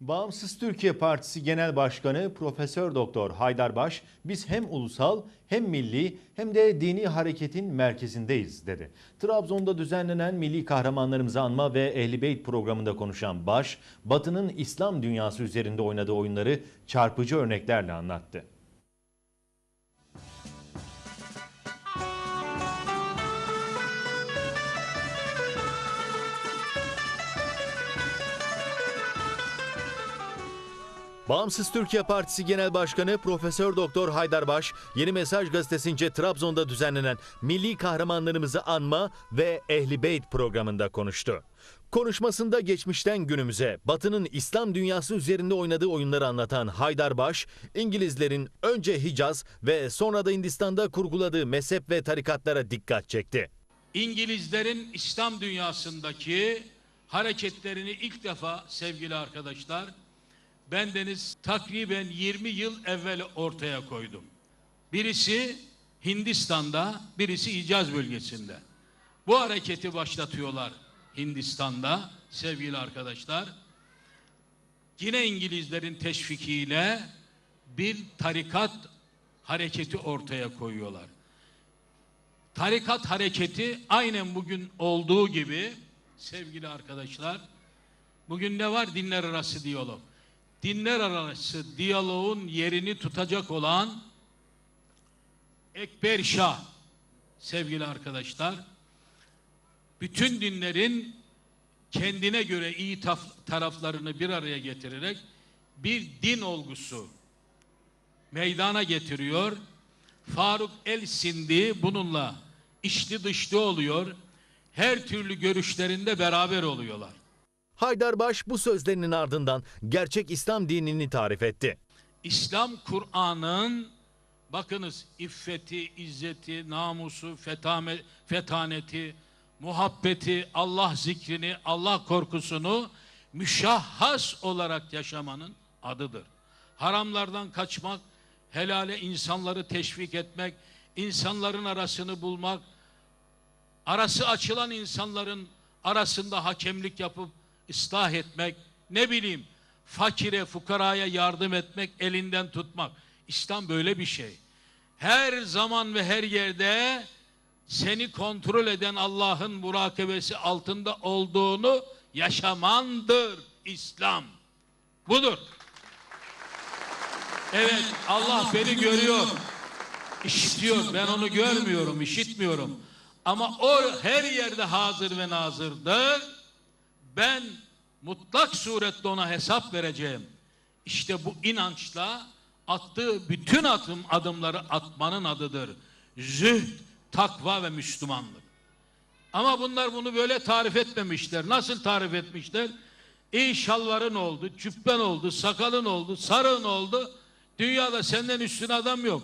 Bağımsız Türkiye Partisi Genel Başkanı Profesör Doktor Haydar Baş, biz hem ulusal hem milli hem de dini hareketin merkezindeyiz dedi. Trabzon'da düzenlenen Milli Kahramanlarımızı Anma ve Ehli Beyt programında konuşan Baş, Batı'nın İslam dünyası üzerinde oynadığı oyunları çarpıcı örneklerle anlattı. Bağımsız Türkiye Partisi Genel Başkanı Profesör Doktor Haydar Baş, Yeni Mesaj gazetesince Trabzon'da düzenlenen Milli Kahramanlarımızı Anma ve Ehli Beyt programında konuştu. Konuşmasında geçmişten günümüze Batı'nın İslam dünyası üzerinde oynadığı oyunları anlatan Haydar Baş, İngilizlerin önce Hicaz ve sonra da Hindistan'da kurguladığı mezhep ve tarikatlara dikkat çekti. İngilizlerin İslam dünyasındaki hareketlerini ilk defa sevgili arkadaşlar bendeniz takriben 20 yıl evvel ortaya koydum. Birisi Hindistan'da, birisi Hicaz bölgesinde. Bu hareketi başlatıyorlar Hindistan'da sevgili arkadaşlar. Yine İngilizlerin teşvikiyle bir tarikat hareketi ortaya koyuyorlar. Tarikat hareketi aynen bugün olduğu gibi sevgili arkadaşlar bugün ne var dinler arası diyalog. Dinler arası diyaloğun yerini tutacak olan Ekber Şah sevgili arkadaşlar bütün dinlerin kendine göre iyi taraflarını bir araya getirerek bir din olgusu meydana getiriyor. Faruk El Sindi bununla içli dışlı oluyor. Her türlü görüşlerinde beraber oluyorlar. Haydar Baş bu sözlerinin ardından gerçek İslam dinini tarif etti. İslam Kur'an'ın bakınız iffeti, izzeti, namusu, fetame, fetaneti, muhabbeti, Allah zikrini, Allah korkusunu müşahhas olarak yaşamanın adıdır. Haramlardan kaçmak, helale insanları teşvik etmek, insanların arasını bulmak, arası açılan insanların arasında hakemlik yapıp ıslah etmek, ne bileyim fakire, fukaraya yardım etmek, elinden tutmak. İslam böyle bir şey. Her zaman ve her yerde seni kontrol eden Allah'ın murakebesi altında olduğunu yaşamandır İslam. Budur. Evet Allah beni görüyor. işitiyor. Ben onu görmüyorum, işitmiyorum. Ama o her yerde hazır ve nazırdır. Ben mutlak surette ona hesap vereceğim. İşte bu inançla attığı bütün adım adımları atmanın adıdır. Zühd, takva ve Müslümanlık. Ama bunlar bunu böyle tarif etmemişler. Nasıl tarif etmişler? İyi şalvarın oldu, cübben oldu, sakalın oldu, sarığın oldu. Dünyada senden üstün adam yok.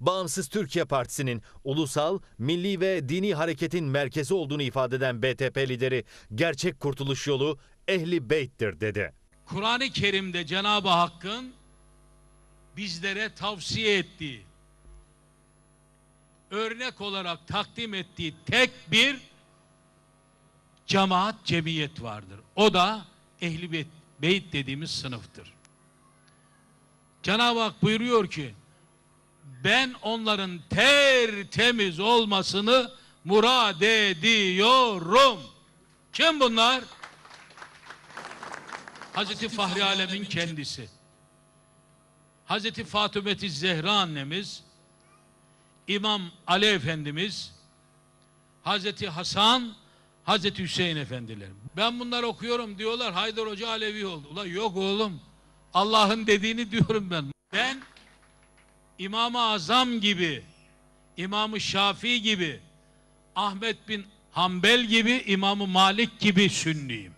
Bağımsız Türkiye Partisi'nin ulusal, milli ve dini hareketin merkezi olduğunu ifade eden BTP lideri gerçek kurtuluş yolu Ehli Beyt'tir dedi. Kur'an-ı Kerim'de Cenab-ı Hakk'ın bizlere tavsiye ettiği, örnek olarak takdim ettiği tek bir cemaat, cemiyet vardır. O da Ehli Beyt, Beyt dediğimiz sınıftır. Cenab-ı Hak buyuruyor ki, ben onların tertemiz olmasını murad ediyorum. Kim bunlar? Hazreti Fahri Alem'in kendisi. Hazreti Fatımeti Zehra annemiz, İmam Ali Efendimiz, Hazreti Hasan, Hazreti Hüseyin Efendiler. Ben bunları okuyorum diyorlar Haydar Hoca Alevi oldu. Ulan yok oğlum. Allah'ın dediğini diyorum ben. Ben İmam-ı Azam gibi, İmam-ı Şafii gibi, Ahmet bin Hanbel gibi, İmam-ı Malik gibi sünniyim.